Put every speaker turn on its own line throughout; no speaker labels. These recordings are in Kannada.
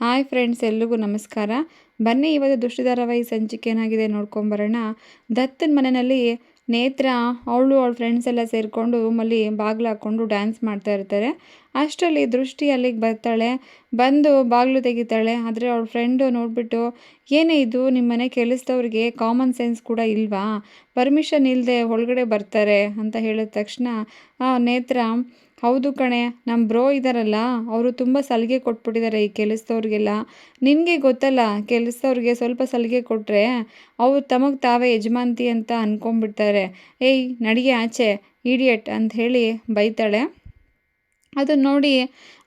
ಹಾಯ್ ಫ್ರೆಂಡ್ಸ್, ಎಲ್ರಿಗೂ ನಮಸ್ಕಾರ. ಬನ್ನಿ ಇವತ್ತು ದುಷ್ಟ ಧಾರಾವಾಹಿ ಸಂಚಿಕೆ ಏನಾಗಿದೆ ನೋಡ್ಕೊಂಬರೋಣ ದತ್ತನ ಮನೆಯಲ್ಲಿ ನೇತ್ರ, ಅವಳು, ಅವಳ ಫ್ರೆಂಡ್ಸ್ ಎಲ್ಲ ಸೇರಿಕೊಂಡು ರೂಮಲ್ಲಿ ಬಾಗಿಲು ಹಾಕ್ಕೊಂಡು ಡ್ಯಾನ್ಸ್ ಮಾಡ್ತಾ ಇರ್ತಾರೆ. ಅಷ್ಟರಲ್ಲಿ ದೃಷ್ಟಿ ಅಲ್ಲಿಗೆ ಬರ್ತಾಳೆ. ಬಂದು ಬಾಗಿಲು ತೆಗಿತಾಳೆ. ಆದರೆ ಅವಳ ಫ್ರೆಂಡು ನೋಡಿಬಿಟ್ಟು, ಏನೇ ಇದು ನಿಮ್ಮ ಮನೆ ಕೆಲಸದವ್ರಿಗೆ ಕಾಮನ್ ಸೆನ್ಸ್ ಕೂಡ ಇಲ್ವಾ? ಪರ್ಮಿಷನ್ ಇಲ್ಲದೆ ಒಳಗಡೆ ಬರ್ತಾರೆ ಅಂತ ಹೇಳಿದ ತಕ್ಷಣ ನೇತ್ರ ಹೌದು ಕಣೆ ನಮ್ಮ ಬ್ರೋ ಇದ್ದಾರಲ್ಲ ಅವರು ತುಂಬ ಸಲಿಗೆ ಕೊಟ್ಬಿಟ್ಟಿದ್ದಾರೆ ಈ ಕೆಲಸದವ್ರಿಗೆಲ್ಲ. ನಿನಗೆ ಗೊತ್ತಲ್ಲ, ಕೆಲಸದವ್ರಿಗೆ ಸ್ವಲ್ಪ ಸಲಿಗೆ ಕೊಟ್ಟರೆ ಅವ್ರು ತಮಗೆ ತಾವೇ ಯಜಮಾನ್ತಿ ಅಂತ ಅಂದ್ಕೊಂಬಿಡ್ತಾರೆ ಏಯ್, ನಡಿಗೆ ಆಚೆ, ಇಡಿಯಟ್ ಅಂತ ಹೇಳಿ ಬೈತಾಳೆ. ಅದನ್ನ ನೋಡಿ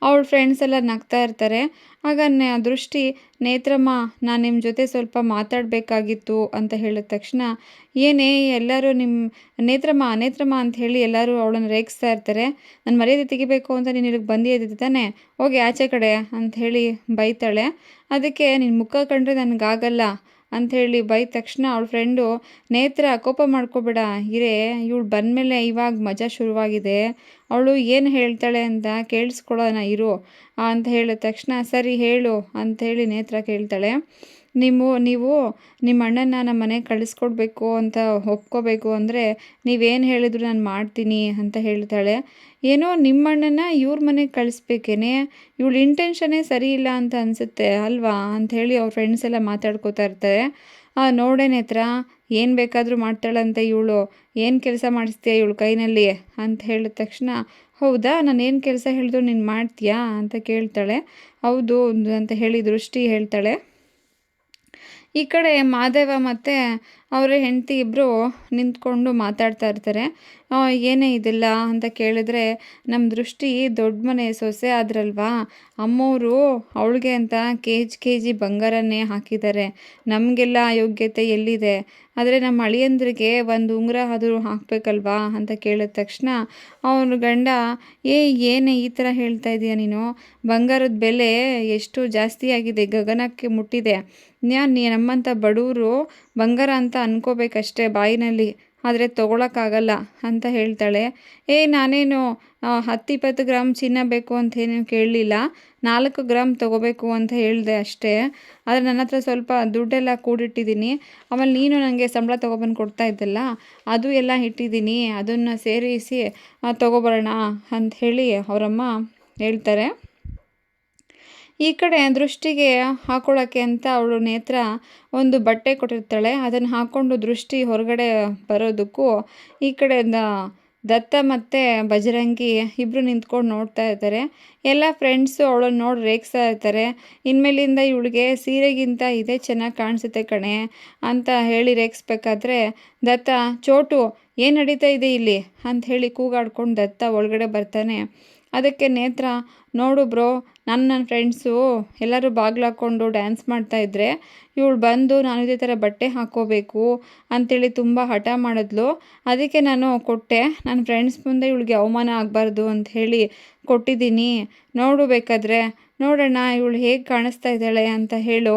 ಅವಳ ಫ್ರೆಂಡ್ಸ್ ಎಲ್ಲ ನಗ್ತಾ ಇರ್ತಾರೆ. ಆಗ ದೃಷ್ಟಿ, ನೇತ್ರಮ್ಮ, ನಾನು ನಿಮ್ಮ ಜೊತೆ ಸ್ವಲ್ಪ ಮಾತಾಡಬೇಕಾಗಿತ್ತು ಅಂತ ಹೇಳಿದ ತಕ್ಷಣ, ಏನೇ ಎಲ್ಲರೂ ನಿಮ್ಮ ನೇತ್ರಮ್ಮ ನೇತ್ರಮ್ಮ ಅಂತ ಹೇಳಿ ಎಲ್ಲರೂ ಅವಳನ್ನು ರೇಗಿಸ್ತಾ ಇರ್ತಾರೆ. ನಾನು ಮರ್ಯಾದೆ ತೆಗಿಬೇಕು ಅಂತ ನೀನು ಇಲ್ಲಿಗೆ ಬಂದಿದ್ದೆ ತಾನೆ? ಹೋಗಿ ಆಚೆ ಕಡೆ ಅಂತ ಹೇಳಿ ಬೈತಾಳೆ. ಅದಕ್ಕೆ ನಿನ್ನ ಮುಖ ಕಂಡ್ರೆ ನನಗಾಗಲ್ಲ ಅಂಥೇಳಿ ಬೈದ ತಕ್ಷಣ ಅವಳ ಫ್ರೆಂಡು ನೇತ್ರ, ಕೋಪ ಮಾಡ್ಕೋಬೇಡ, ಇರೇ, ಇವಳು ಬಂದಮೇಲೆ ಇವಾಗ ಮಜಾ ಶುರುವಾಗಿದೆ. ಅವಳು ಏನು ಹೇಳ್ತಾಳೆ ಅಂತ ಕೇಳಿಸ್ಕೊಳ್ಳೋಣ, ಇರು ಅಂತ ಹೇಳಿದ ತಕ್ಷಣ, ಸರಿ ಹೇಳು ಅಂಥೇಳಿ ನೇತ್ರ ಕೇಳ್ತಾಳೆ. ನೀವು ನೀವು ನಿಮ್ಮ ಅಣ್ಣನ ನಮ್ಮ ಮನೆಗೆ ಕಳಿಸ್ಕೊಡ್ಬೇಕು ಅಂತ ಒಪ್ಕೋಬೇಕು ಅಂದರೆ ನೀವೇನು ಹೇಳಿದ್ರು ನಾನು ಮಾಡ್ತೀನಿ ಅಂತ ಹೇಳ್ತಾಳೆ. ಏನೋ ನಿಮ್ಮ ಅಣ್ಣನ ಇವ್ರ ಮನೆಗೆ ಕಳಿಸ್ಬೇಕೇನೆ? ಇವಳು ಇಂಟೆನ್ಷನೇ ಸರಿ ಇಲ್ಲ ಅಂತ ಅನಿಸುತ್ತೆ ಅಲ್ವಾ? ಅಂಥೇಳಿ ಅವ್ರ ಫ್ರೆಂಡ್ಸ್ ಎಲ್ಲ ಮಾತಾಡ್ಕೋತಾ ಇರ್ತಾರೆ. ನೋಡೇ ನೇತ್ರ, ಏನು ಬೇಕಾದರೂ ಮಾಡ್ತಾಳಂತೆ ಇವಳು. ಏನು ಕೆಲಸ ಮಾಡಿಸ್ತೀಯ ಇವಳು ಕೈನಲ್ಲಿ? ಅಂತ ಹೇಳಿದ ತಕ್ಷಣ, ಹೌದಾ, ನಾನು ಏನು ಕೆಲಸ ಹೇಳಿದ್ರು ನೀನು ಮಾಡ್ತೀಯಾ? ಅಂತ ಕೇಳ್ತಾಳೆ. ಹೌದು, ಅಂತ ಹೇಳಿ ದೃಷ್ಟಿ ಹೇಳ್ತಾಳೆ. ಈ ಕಡೆ ಮಾದೇವ ಮತ್ತು ಅವರ ಹೆಂಡತಿ ಇಬ್ಬರು ನಿಂತ್ಕೊಂಡು ಮಾತಾಡ್ತಾ ಇರ್ತಾರೆ. ಏನೇ ಇದಿಲ್ಲ ಅಂತ ಕೇಳಿದ್ರೆ ನಮ್ಮ ದೃಷ್ಟಿ ದೊಡ್ಡ ಮನೆ ಸೊಸೆ ಆದ್ರಲ್ವಾ? ಅಮ್ಮವರು ಅವಳಿಗೆ ಅಂತ ಕೆ ಜಿ ಕೆ ಜಿ ಬಂಗಾರನ್ನೇ ಹಾಕಿದ್ದಾರೆ. ನಮಗೆಲ್ಲ ಯೋಗ್ಯತೆ ಎಲ್ಲಿದೆ? ಆದರೆ ನಮ್ಮ ಅಳಿಯಂದ್ರಿಗೆ ಒಂದು ಉಂಗುರ ಆದರೂ ಹಾಕಬೇಕಲ್ವಾ ಅಂತ ಕೇಳಿದ ತಕ್ಷಣ ಅವನ ಗಂಡ, ಏ, ಏನೇ ಈ ಥರ ಹೇಳ್ತಾ ಇದೀಯ ನೀನು? ಬಂಗಾರದ ಬೆಲೆ ಎಷ್ಟು ಜಾಸ್ತಿ ಆಗಿದೆ, ಗಗನಕ್ಕೆ ಮುಟ್ಟಿದೆ. ನಾನು ನಮ್ಮಂಥ ಬಡವರು ಬಂಗಾರ ಅಂತ ಅನ್ಕೋಬೇಕಷ್ಟೇ ಬಾಯಿನಲ್ಲಿ, ಆದರೆ ತೊಗೊಳಕ್ಕಾಗಲ್ಲ ಅಂತ ಹೇಳ್ತಾಳೆ. ಏ, ನಾನೇನು ಹತ್ತಿಪ್ಪತ್ತು ಗ್ರಾಮ್ ಚಿನ್ನ ಬೇಕು ಅಂತ ಏನು ಕೇಳಲಿಲ್ಲ. ನಾಲ್ಕು ಗ್ರಾಮ್ ತೊಗೋಬೇಕು ಅಂತ ಹೇಳಿದೆ ಅಷ್ಟೇ. ಆದರೆ ನನ್ನ ಹತ್ರ ಸ್ವಲ್ಪ ದುಡ್ಡೆಲ್ಲ ಕೂಡಿಟ್ಟಿದ್ದೀನಿ. ಆಮೇಲೆ ನೀನು ನನಗೆ ಸಂಬಳ ತೊಗೊಬಂದು ಕೊಡ್ತಾ ಇದ್ದಲ್ಲ, ಅದು ಎಲ್ಲ ಇಟ್ಟಿದ್ದೀನಿ. ಅದನ್ನು ಸೇರಿಸಿ ತೊಗೊಬರೋಣ ಅಂತ ಹೇಳಿ ಅವರಮ್ಮ ಹೇಳ್ತಾರೆ. ಈ ಕಡೆ ದೃಷ್ಟಿಗೆ ಹಾಕೊಳ್ಳೋಕ್ಕೆ ಅಂತ ಅವಳು ನೇತ್ರ ಒಂದು ಬಟ್ಟೆ ಕೊಟ್ಟಿರ್ತಾಳೆ. ಅದನ್ನು ಹಾಕ್ಕೊಂಡು ದೃಷ್ಟಿ ಹೊರಗಡೆ ಬರೋದಕ್ಕೂ ಈ ಕಡೆ ದತ್ತ ಮತ್ತು ಬಜರಂಗಿ ಇಬ್ಬರು ನಿಂತ್ಕೊಂಡು ನೋಡ್ತಾ ಇರ್ತಾರೆ ಎಲ್ಲ ಫ್ರೆಂಡ್ಸು ಅವಳನ್ನು ನೋಡಿ ರೇಗಿಸ್ತಾ ಇರ್ತಾರೆ ಇನ್ಮೇಲಿಂದ ಇವಳಿಗೆ ಸೀರೆಗಿಂತ ಇದೇ ಚೆನ್ನಾಗಿ ಕಾಣಿಸುತ್ತೆ ಕಣೆ ಅಂತ ಹೇಳಿ ರೇಗಿಸ್ಬೇಕಾದ್ರೆ, ದತ್ತ, ಚೋಟು ಏನು ನಡೀತಾ ಇದೆ ಇಲ್ಲಿ? ಅಂತ ಹೇಳಿ ಕೂಗಾಡ್ಕೊಂಡು ದತ್ತ ಒಳಗಡೆ ಬರ್ತಾನೆ. ಅದಕ್ಕೆ ನೇತ್ರ, ನೋಡು ಬ್ರೋ ನನ್ನ ನನ್ನ ಫ್ರೆಂಡ್ಸು ಎಲ್ಲರೂ ಬಾಗ್ಲು ಹಾಕ್ಕೊಂಡು ಡ್ಯಾನ್ಸ್ ಮಾಡ್ತಾಯಿದ್ರೆ ಇವಳು ಬಂದು ನಾನು ಇದೇ ಥರ ಬಟ್ಟೆ ಹಾಕ್ಕೋಬೇಕು ಅಂಥೇಳಿ ತುಂಬ ಹಠ ಮಾಡಿದ್ಲು. ಅದಕ್ಕೆ ನಾನು ಕೊಟ್ಟೆ ನನ್ನ ಫ್ರೆಂಡ್ಸ್ ಮುಂದೆ ಇವಳಿಗೆ ಅವಮಾನ ಆಗಬಾರ್ದು ಅಂತ ಹೇಳಿ ಕೊಟ್ಟಿದ್ದೀನಿ. ನೋಡು ಬೇಕಾದರೆ ನೋಡೋಣ ಇವಳು ಹೇಗೆ ಕಾಣಿಸ್ತಾ ಇದ್ದಾಳೆ ಅಂತ ಹೇಳು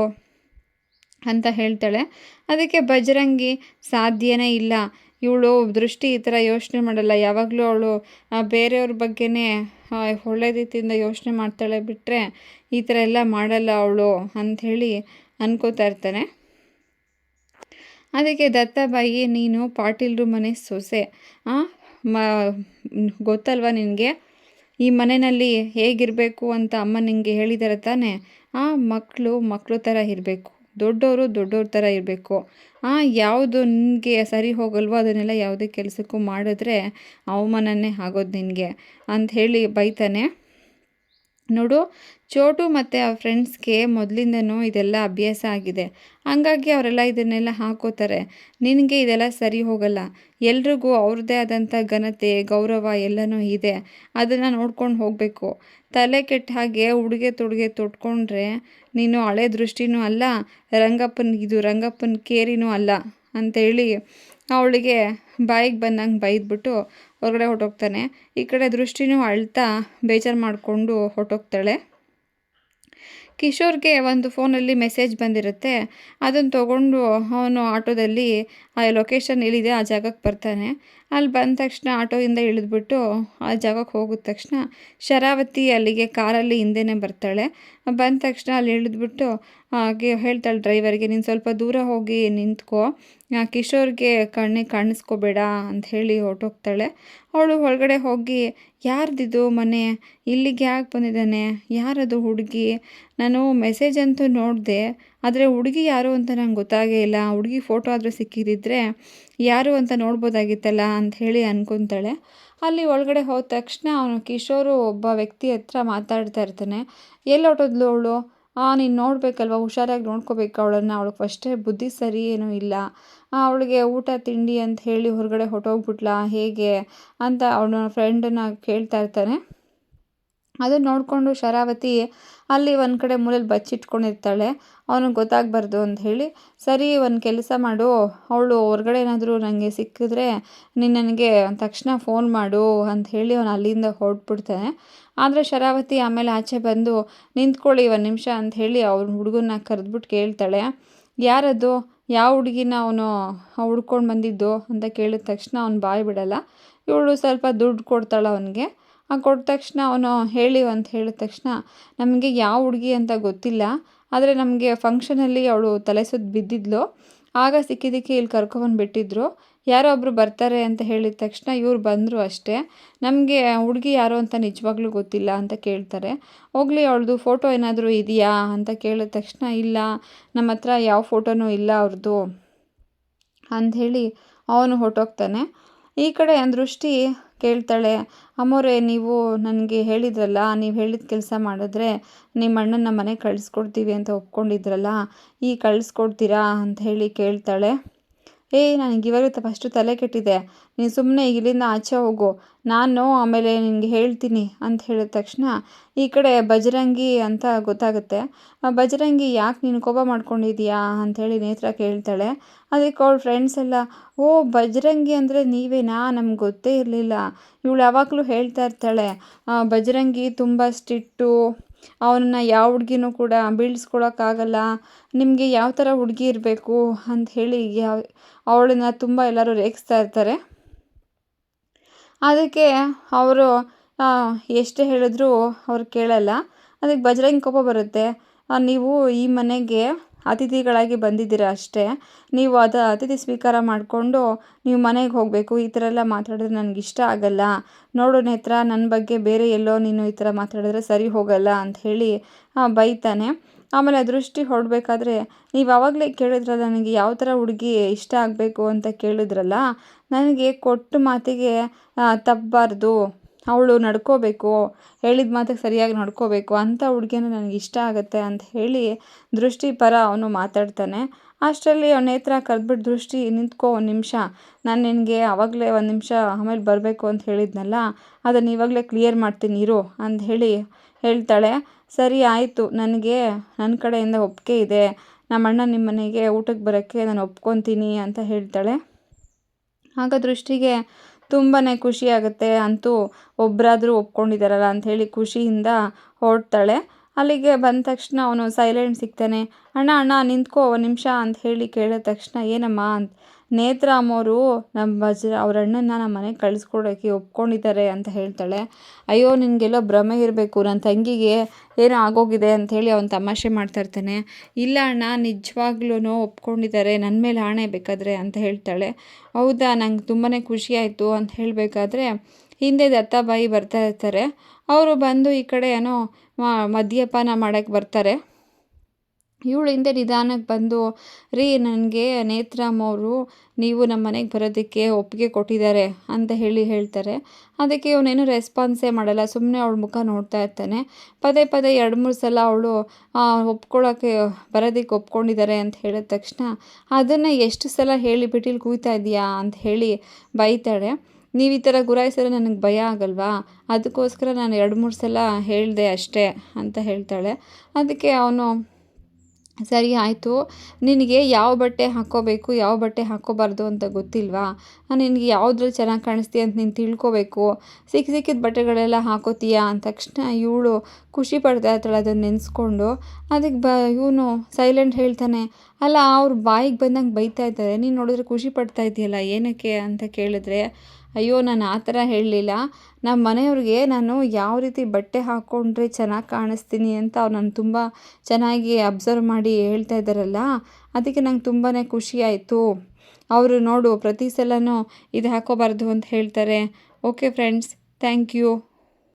ಅಂತ ಹೇಳ್ತಾಳೆ. ಅದಕ್ಕೆ ಬಜರಂಗಿ, ಸಾಧ್ಯನೇ ಇಲ್ಲ. ಇವಳು ದೃಷ್ಟಿ ಈ ಥರ ಯೋಚನೆ ಮಾಡಲ್ಲ. ಯಾವಾಗಲೂ ಅವಳು ಬೇರೆಯವ್ರ ಬಗ್ಗೆನೇ ಒಳ್ಳೆ ರೀತಿಯಿಂದ ಯೋಚನೆ ಮಾಡ್ತಾಳೆ ಬಿಟ್ಟರೆ ಈ ಥರ ಎಲ್ಲ ಮಾಡಲ್ಲ ಅವಳು ಅಂಥೇಳಿ ಅನ್ಕೋತಾ ಇರ್ತಾನೆ. ಅದಕ್ಕೆ ದತ್ತಾಬಾಯಿ, ನೀನು ಪಾಟೀಲ್ರು ಮನೆ ಸೊಸೆ. ಮ, ಗೊತ್ತಲ್ವ ನಿನಗೆ? ಈ ಮನೆಯಲ್ಲಿ ಹೇಗಿರಬೇಕು ಅಂತ ಅಮ್ಮ ನಿನಗೆ ಹೇಳಿದಾರೆ ತಾನೆ. ಆ, ಮಕ್ಕಳು ಮಕ್ಕಳು ಥರ ಇರಬೇಕು. ದೊಡ್ಡವರು ದೊಡ್ಡವ್ರ ಥರ ಇರಬೇಕು. ಯಾವುದು ನಿನಗೆ ಸರಿ ಹೋಗಲ್ವೋ ಅದನ್ನೆಲ್ಲ ಯಾವುದೇ ಕೆಲಸಕ್ಕೂ ಮಾಡಿದ್ರೆ ಅವಮಾನನೇ ಆಗೋದು ನಿನಗೆ ಹೇಳಿ ಬೈತಾನೆ. ನೋಡು, ಚೋಟು ಮತ್ತು ಅವ್ರ ಫ್ರೆಂಡ್ಸ್ಗೆ ಮೊದಲಿಂದನೂ ಇದೆಲ್ಲ ಅಭ್ಯಾಸ ಆಗಿದೆ. ಹಂಗಾಗಿ ಅವರೆಲ್ಲ ಇದನ್ನೆಲ್ಲ ಹಾಕೋತಾರೆ. ನಿನಗೆ ಇದೆಲ್ಲ ಸರಿ ಹೋಗಲ್ಲ. ಎಲ್ರಿಗೂ ಅವ್ರದ್ದೇ ಆದಂಥ ಘನತೆ, ಗೌರವ ಎಲ್ಲನೂ ಇದೆ. ಅದನ್ನು ನೋಡ್ಕೊಂಡು ಹೋಗಬೇಕು. ತಲೆ ಕೆಟ್ಟ ಹಾಗೆ ಉಡುಗೆ ತೊಡುಗೆ ತೊಟ್ಕೊಂಡ್ರೆ ನೀನು ಹಳೆ ದೃಷ್ಟಿನೂ ಅಲ್ಲ, ರಂಗಪ್ಪನ ಇದು ರಂಗಪ್ಪನ ಕೇರಿನೂ ಅಲ್ಲ, ಅಂತೇಳಿ ಅವಳಿಗೆ ಬಾಯಿಗೆ ಬಂದಂಗೆ ಬೈದ್ಬಿಟ್ಟು ಹೊರಗಡೆ ಹೊಟ್ಟೋಗ್ತಾನೆ ಈ ಕಡೆ ದೃಷ್ಟಿನೂ ಅಳ್ತಾ ಬೇಜಾರು ಮಾಡಿಕೊಂಡು ಹೊಟ್ಟೋಗ್ತಾಳೆ ಕಿಶೋರ್ಗೆ ಒಂದು ಫೋನಲ್ಲಿ ಮೆಸೇಜ್ ಬಂದಿರುತ್ತೆ. ಅದನ್ನು ತೊಗೊಂಡು ಅವನು ಆಟೋದಲ್ಲಿ, ಆ ಲೊಕೇಶನ್ ಇಳಿದೆ, ಆ ಜಾಗಕ್ಕೆ ಬರ್ತಾನೆ. ಅಲ್ಲಿ ಬಂದ ತಕ್ಷಣ ಆಟೋಯಿಂದ ಇಳಿದ್ಬಿಟ್ಟು ಆ ಜಾಗಕ್ಕೆ ಹೋಗಿದ ತಕ್ಷಣ ಶರಾವತಿ ಅಲ್ಲಿಗೆ ಕಾರಲ್ಲಿ ಹಿಂದೆನೇ ಬರ್ತಾಳೆ. ಬಂದ ತಕ್ಷಣ ಅಲ್ಲಿ ಇಳಿದ್ಬಿಟ್ಟು ಹಾಗೆ ಹೇಳ್ತಾಳೆ ಡ್ರೈವರ್ಗೆ, ನೀನು ಸ್ವಲ್ಪ ದೂರ ಹೋಗಿ ನಿಂತ್ಕೋ. ಕಿಶೋರ್ಗೆ ಕಣ್ಣಿಗೆ ಕಾಣಿಸ್ಕೋಬೇಡ ಅಂತ ಹೇಳಿ ಹೊರಟೋಗ್ತಾಳೆ. ಅವಳು ಒಳಗಡೆ ಹೋಗಿ, ಯಾರ್ದಿದು ಮನೆ? ಇಲ್ಲಿಗೆ ಯಾಕೆ ಬಂದಿದ್ದಾನೆ? ಯಾರದು ಹುಡುಗಿ? ನಾನು ಮೆಸೇಜ್ ಅಂತೂ ನೋಡಿದೆ, ಆದರೆ ಹುಡುಗಿ ಯಾರು ಅಂತ ನಂಗೆ ಗೊತ್ತಾಗೇ ಇಲ್ಲ. ಹುಡುಗಿ ಫೋಟೋ ಆದರೂ ಸಿಕ್ಕಿದ್ದಿದ್ರೆ ಯಾರು ಅಂತ ನೋಡ್ಬೋದಾಗಿತ್ತಲ್ಲ ಅಂತ ಹೇಳಿ ಅನ್ಕೊತಾಳೆ. ಅಲ್ಲಿ ಒಳಗಡೆ ಹೋದ ತಕ್ಷಣ ಅವನು ಕಿಶೋರು ಒಬ್ಬ ವ್ಯಕ್ತಿ ಹತ್ರ ಮಾತಾಡ್ತಾ ಇರ್ತಾನೆ. ಎಲ್ಲಿ ಹೊಟ್ಟೋದ್ಲು ಅವಳು? ನೀನು ನೋಡಬೇಕಲ್ವ? ಹುಷಾರಾಗಿ ನೋಡ್ಕೋಬೇಕು. ಅವಳನ್ನು ಅವಳಿಗೆ ಫಸ್ಟೇ ಬುದ್ಧಿ ಸರಿ ಏನೂ ಇಲ್ಲ. ಅವಳಿಗೆ ಊಟ, ತಿಂಡಿ ಅಂತ ಹೇಳಿ ಹೊರಗಡೆ ಹೊರ್ಟೋಗ್ಬಿಟ್ಲಾ? ಹೇಗೆ? ಅಂತ ಅವನ ಫ್ರೆಂಡನ್ನ ಕೇಳ್ತಾ ಇರ್ತಾನೆ. ಅದನ್ನು ನೋಡಿಕೊಂಡು ಶರಾವತಿ ಅಲ್ಲಿ ಒಂದು ಕಡೆ ಮೂಲೆಯಲ್ಲಿ ಬಚ್ಚಿಟ್ಕೊಂಡಿರ್ತಾಳೆ. ಅವನಿಗೆ ಗೊತ್ತಾಗಬಾರ್ದು ಅಂತ ಹೇಳಿ, ಸರಿ, ಒಂದು ಕೆಲಸ ಮಾಡು. ಅವಳು ಹೊರಗಡೆ ಏನಾದರೂ ನನಗೆ ಸಿಕ್ಕಿದ್ರೆ ನೀನು ನನಗೆ ತಕ್ಷಣ ಫೋನ್ ಮಾಡು ಅಂತ ಹೇಳಿ ಅವನು ಅಲ್ಲಿಂದ ಹೊರಟ್ಬಿಡ್ತಾನೆ. ಆದರೆ ಶರಾವತಿ ಆಮೇಲೆ ಆಚೆ ಬಂದು ನಿಂತ್ಕೊಳ್ಳಿ ಒಂದು ನಿಮಿಷ ಅಂತ ಹೇಳಿ ಅವ್ನ ಹುಡುಗನ್ನ ಕರೆದ್ಬಿಟ್ಟು ಕೇಳ್ತಾಳೆ. ಯಾರದು? ಯಾವ ಹುಡುಗಿನ ಅವನು ಹುಡ್ಕೊಂಡು ಬಂದಿದ್ದು? ಅಂತ ಕೇಳಿದ ತಕ್ಷಣ ಅವ್ನು ಬಾಯಿ ಬಿಡಲ್ಲ. ಇವಳು ಸ್ವಲ್ಪ ದುಡ್ಡು ಕೊಡ್ತಾಳೆ ಅವನಿಗೆ. ಕೊಟ್ಟ ತಕ್ಷಣ ಅವನು ಹೇಳಿ ಅಂತ ಹೇಳಿದ ತಕ್ಷಣ, ನಮಗೆ ಯಾವ ಹುಡುಗಿ ಅಂತ ಗೊತ್ತಿಲ್ಲ, ಆದರೆ ನಮಗೆ ಫಂಕ್ಷನಲ್ಲಿ ಅವಳು ತಲೆ ಸುತ್ತ ಬಿದ್ದಿದ್ಲು. ಆಗ ಸಿಕ್ಕಿದ್ದಕ್ಕೆ ಇಲ್ಲಿ ಕರ್ಕೊಬಂದು ಬಿಟ್ಟಿದ್ರು. ಯಾರೋ ಒಬ್ಬರು ಬರ್ತಾರೆ ಅಂತ ಹೇಳಿದ ತಕ್ಷಣ ಇವ್ರು ಬಂದರು ಅಷ್ಟೇ. ನಮಗೆ ಹುಡುಗಿ ಯಾರು ಅಂತ ನಿಜವಾಗ್ಲೂ ಗೊತ್ತಿಲ್ಲ ಅಂತ ಕೇಳ್ತಾರೆ. ಹೋಗಲಿ, ಅವಳದು ಫೋಟೋ ಏನಾದರೂ ಇದೆಯಾ? ಅಂತ ಕೇಳಿದ ತಕ್ಷಣ, ಇಲ್ಲ, ನಮ್ಮ ಹತ್ರ ಯಾವ ಫೋಟೋನೂ ಇಲ್ಲ ಅವ್ರದ್ದು ಅಂಥೇಳಿ ಅವನು ಹೊರಟೋಗ್ತಾನೆ. ಈ ಕಡೆ ದೃಷ್ಟಿ ಕೇಳ್ತಾಳೆ ಅಮ್ಮೋರೆ ನೀವು ನನಗೆ ಹೇಳಿದ್ರಲ್ಲ, ನೀವು ಹೇಳಿದ ಕೆಲಸ ಮಾಡಿದ್ರೆ ನಿಮ್ಮ ಅಣ್ಣನ ಮನೆಗೆ ಕಳಿಸ್ಕೊಡ್ತೀವಿ ಅಂತ ಒಪ್ಕೊಂಡಿದ್ರಲ್ಲ, ಈ ಕಳಿಸ್ಕೊಡ್ತೀರಾ? ಅಂತ ಹೇಳಿ ಕೇಳ್ತಾಳೆ. ಏಯ್ ನನಗೆ ಇವಾಗ ಫಸ್ಟು ತಲೆ ಕೆಟ್ಟಿದೆ ನೀನು ಸುಮ್ಮನೆ ಇಲ್ಲಿಂದ ಆಚೆ ಹೋಗು. ನಾನು ಆಮೇಲೆ ನಿನಗೆ ಹೇಳ್ತೀನಿ ಅಂತ ಹೇಳಿದ ತಕ್ಷಣ ಈ ಕಡೆ ಬಜರಂಗಿ ಅಂತ ಗೊತ್ತಾಗುತ್ತೆ. ಬಜರಂಗಿ ಯಾಕೆ ನೀನು ಕೋಪ ಮಾಡ್ಕೊಂಡಿದೀಯಾ ಅಂಥೇಳಿ ನೇತ್ರ ಕೇಳ್ತಾಳೆ. ಅದಕ್ಕೆ ಅವಳ ಫ್ರೆಂಡ್ಸ್ ಎಲ್ಲ, ಓ, ಬಜರಂಗಿ ಅಂದರೆ ನೀವೇನಾ? ನಮ್ಗೆ ಗೊತ್ತೇ ಇರಲಿಲ್ಲ. ಇವಳು ಯಾವಾಗಲೂ ಹೇಳ್ತಾ ಇರ್ತಾಳೆ ಬಜರಂಗಿ ತುಂಬ ಸ್ಟ್ರಿಕ್ಟು ಅವನನ್ನ ಯಾವ ಹುಡುಗಿನೂ ಕೂಡ ಬೀಳ್ಸ್ಕೊಳಕ್ಕಾಗಲ್ಲ, ನಿಮಗೆ ಯಾವ ಥರ ಹುಡುಗಿ ಇರಬೇಕು ಅಂತ ಹೇಳಿ ಯಾವ, ಅವಳನ್ನ ತುಂಬ ಎಲ್ಲರೂ ರೇಗಿಸ್ತಾ ಇರ್ತಾರೆ. ಅದಕ್ಕೆ ಅವರು ಎಷ್ಟೇ ಹೇಳಿದ್ರು ಅವ್ರು ಕೇಳಲ್ಲ. ಅದಕ್ಕೆ ಬಜರಂಗಿ ಕೋಪ ಬರುತ್ತೆ. ನೀವು ಈ ಮನೆಗೆ ಅತಿಥಿಗಳಾಗಿ ಬಂದಿದ್ದೀರ ಅಷ್ಟೇ? ನೀವು ಅದು ಅತಿಥಿ ಸ್ವೀಕಾರ ಮಾಡಿಕೊಂಡು ನೀವು ಮನೆಗೆ ಹೋಗಬೇಕು, ಈ ಥರ ಎಲ್ಲ ಮಾತಾಡಿದ್ರೆ ನನಗೆ ಇಷ್ಟ ಆಗಲ್ಲ. ನೋಡು ನೇತ್ರ ನನ್ನ ಬಗ್ಗೆ ಬೇರೆ ಎಲ್ಲೋ ನೀನು ಈ ಥರ ಮಾತಾಡಿದ್ರೆ ಸರಿ ಹೋಗಲ್ಲ ಅಂತ ಹೇಳಿ ಬೈತಾನೆ. ಆಮೇಲೆ ದೃಷ್ಟಿ ಹೊಡಬೇಕಾದ್ರೆ, ನೀವು ಆವಾಗಲೇ ಕೇಳಿದ್ರಲ್ಲ ನನಗೆ ಯಾವ ಥರ ಹುಡುಗಿ ಇಷ್ಟ ಆಗಬೇಕು ಅಂತ ಕೇಳಿದ್ರಲ್ಲ, ನನಗೆ ಕೊಟ್ಟ ಮಾತಿಗೆ ತಪ್ಪಬಾರ್ದು ಅವಳು ನಡ್ಕೋಬೇಕು, ಹೇಳಿದ ಮಾತಿಗೆ ಸರಿಯಾಗಿ ನಡ್ಕೋಬೇಕು ಅಂಥ ಹುಡುಗಿನ ನನಗೆ ಇಷ್ಟ ಆಗುತ್ತೆ ಅಂತ ಹೇಳಿ ದೃಷ್ಟಿ ಪರ ಅವನು ಮಾತಾಡ್ತಾನೆ. ಅಷ್ಟರಲ್ಲಿ ಅವನ ನೇತ್ರ ಕರೆದ್ಬಿಟ್ಟು, ದೃಷ್ಟಿ, ನಿಂತ್ಕೋ ಒಂದು ನಿಮಿಷ. ನಾನು ನಿನಗೆ ಆವಾಗಲೇ ಒಂದು ನಿಮಿಷ ಆಮೇಲೆ ಬರಬೇಕು ಅಂತ ಹೇಳಿದ್ನಲ್ಲ, ಅದನ್ನು ಇವಾಗಲೇ ಕ್ಲಿಯರ್ ಮಾಡ್ತೀನಿ, ಇರು, ಅಂತ ಹೇಳಿ ಹೇಳ್ತಾಳೆ. ಸರಿ, ಆಯಿತು. ನನಗೆ ನನ್ನ ಕಡೆಯಿಂದ ಒಪ್ಪಿಗೆ ಇದೆ. ನಮ್ಮ ಅಣ್ಣ ನಿಮ್ಮ ಮನೆಗೆ ಊಟಕ್ಕೆ ಬರೋಕ್ಕೆ ನಾನು ಒಪ್ಕೊತೀನಿ, ಅಂತ ಹೇಳ್ತಾಳೆ. ಆಗ ದೃಷ್ಟಿಗೆ ತುಂಬಾ ಖುಷಿಯಾಗುತ್ತೆ ಅಂತೂ ಒಬ್ಬರಾದರೂ ಒಪ್ಕೊಂಡಿದ್ದಾರಲ್ಲ ಅಂಥೇಳಿ ಖುಷಿಯಿಂದ ಹೊರಡ್ತಾಳೆ. ಅಲ್ಲಿಗೆ ಬಂದ ತಕ್ಷಣ ಅವನು ಸೈಲೆಂಟ್ ಸಿಗ್ತಾನೆ. ಅಣ್ಣ ಅಣ್ಣ, ನಿಂತ್ಕೋ, ಒಂದು ನಿಮಿಷ ಅಂತ ಹೇಳಿ ಕೇಳಿದ ತಕ್ಷಣ, ಏನಮ್ಮ? ಅಂತ ನೇತ್ರ ಅಮ್ಮೋರು ನಮ್ಮ ಅವ್ರ ಅಣ್ಣನ ನಮ್ಮ ಮನೆಗೆ ಕಳಿಸ್ಕೊಡೋಕ್ಕೆ ಒಪ್ಕೊಂಡಿದ್ದಾರೆ ಅಂತ ಹೇಳ್ತಾಳೆ. ಅಯ್ಯೋ, ನಿನಗೆಲ್ಲೋ ಭ್ರಮೆ ಇರಬೇಕು ನನ್ನ ತಂಗಿಗೆ ಏನೋ ಆಗೋಗಿದೆ ಅಂಥೇಳಿ ಅವನು ತಮಾಷೆ ಮಾಡ್ತಾ ಇರ್ತಾನೆ. ಇಲ್ಲ ಅಣ್ಣ ನಿಜವಾಗ್ಲೂ ಒಪ್ಕೊಂಡಿದ್ದಾರೆ ನನ್ನ ಮೇಲೆ ಆಣೆ ಬೇಕಾದರೆ ಅಂತ ಹೇಳ್ತಾಳೆ. ಹೌದಾ, ನಂಗೆ ತುಂಬಾ ಖುಷಿ ಆಯಿತು ಅಂತ ಹೇಳಬೇಕಾದ್ರೆ ಹಿಂದೆ ದತ್ತಾಬಾಯಿ ಬರ್ತಾ ಇರ್ತಾರೆ. ಅವರು ಬಂದು ಈ ಕಡೆ ಏನೋ ಮದ್ಯಪಾನ ಮಾಡೋಕ್ಕೆ ಬರ್ತಾರೆ. ಇವಳು ಹಿಂದೆ ನಿಧಾನಕ್ಕೆ ಬಂದು, ರೀ, ನನಗೆ ನೇತ್ರಾಮ್ ಅವರು ನೀವು ನಮ್ಮ ಮನೆಗೆ ಬರೋದಕ್ಕೆ ಒಪ್ಪಿಗೆ ಕೊಟ್ಟಿದ್ದಾರೆ ಅಂತ ಹೇಳಿ ಹೇಳ್ತಾರೆ. ಅದಕ್ಕೆ ಇವನೇನು ರೆಸ್ಪಾನ್ಸೇ ಮಾಡಲ್ಲ ಸುಮ್ಮನೆ ಅವಳ ಮುಖ ನೋಡ್ತಾ ಇರ್ತಾನೆ. ಪದೇ ಪದೇ ಎರಡು ಮೂರು ಸಲ ಅವಳು ಒಪ್ಕೊಳ್ಳೋಕ್ಕೆ ಬರೋದಕ್ಕೆ ಒಪ್ಕೊಂಡಿದ್ದಾರೆ ಅಂತ ಹೇಳಿದ ತಕ್ಷಣ, ಅದನ್ನು ಎಷ್ಟು ಸಲ ಹೇಳಿ ಇಲ್ಲಿ ಕೂಯ್ತಾ ಇದೆಯಾ ಅಂತ ಹೇಳಿ ಬೈತಾಳೆ. ನೀವು ಈ ಥರ ಗುರಾಯಿಸಿದ್ರೆ ನನಗೆ ಭಯ ಆಗಲ್ವಾ? ಅದಕ್ಕೋಸ್ಕರ ನಾನು ಎರಡು ಮೂರು ಸಲ ಹೇಳಿದೆ ಅಷ್ಟೇ ಅಂತ ಹೇಳ್ತಾಳೆ. ಅದಕ್ಕೆ ಅವನು ಸರಿ, ಆಯಿತು. ನಿನಗೆ ಯಾವ ಬಟ್ಟೆ ಹಾಕ್ಕೋಬೇಕು, ಯಾವ ಬಟ್ಟೆ ಹಾಕ್ಕೋಬಾರ್ದು ಅಂತ ಗೊತ್ತಿಲ್ವಾ? ನಿನಗೆ ಯಾವುದ್ರಲ್ಲಿ ಚೆನ್ನಾಗಿ ಕಾಣಿಸ್ತೀಯ ಅಂತ ನೀನು ತಿಳ್ಕೋಬೇಕು. ಸಿಕ್ಕ ಸಿಕ್ಕಿದ ಬಟ್ಟೆಗಳೆಲ್ಲ ಹಾಕೋತೀಯ ಅಂದ ತಕ್ಷಣ ಇವಳು ಖುಷಿ ಪಡ್ತಾ ಇರ್ತಾಳೆ ಅದನ್ನು ನೆನೆಸ್ಕೊಂಡು. ಅದಕ್ಕೆ ಬ ಇವನು ಸೈಲೆಂಟ್ ಹೇಳ್ತಾನೆ ಅಲ್ಲ, ಅವ್ರು ಬಾಯಿಗೆ ಬಂದಂಗೆ ಬೈತಾ ಇದ್ದಾರೆ. ನೀನು ನೋಡಿದ್ರೆ ಖುಷಿ ಪಡ್ತಾ ಇದೆಯಲ್ಲ ಏನಕ್ಕೆ ಅಂತ ಕೇಳಿದ್ರೆ, ಅಯ್ಯೋ, ನಾನು ಆ ಥರ ಹೇಳಲಿಲ್ಲ. ನಮ್ಮ ಮನೆಯವ್ರಿಗೆ ನಾನು ಯಾವ ರೀತಿ ಬಟ್ಟೆ ಹಾಕ್ಕೊಂಡ್ರೆ ಚೆನ್ನಾಗಿ ಕಾಣಿಸ್ತೀನಿ ಅಂತ ಅವ್ರು ನಾನು ತುಂಬ ಚೆನ್ನಾಗಿ ಅಬ್ಸರ್ವ್ ಮಾಡಿ ಹೇಳ್ತಾ ಇದ್ದಾರಲ್ಲ, ಅದಕ್ಕೆ ನಂಗೆ ತುಂಬಾ ಖುಷಿ ಆಯಿತು. ಅವರು ನೋಡು, ಪ್ರತಿ ಸಲನೂ ಇದು ಹಾಕೋಬಾರ್ದು ಅಂತ ಹೇಳ್ತಾರೆ. Okay friends, thank you.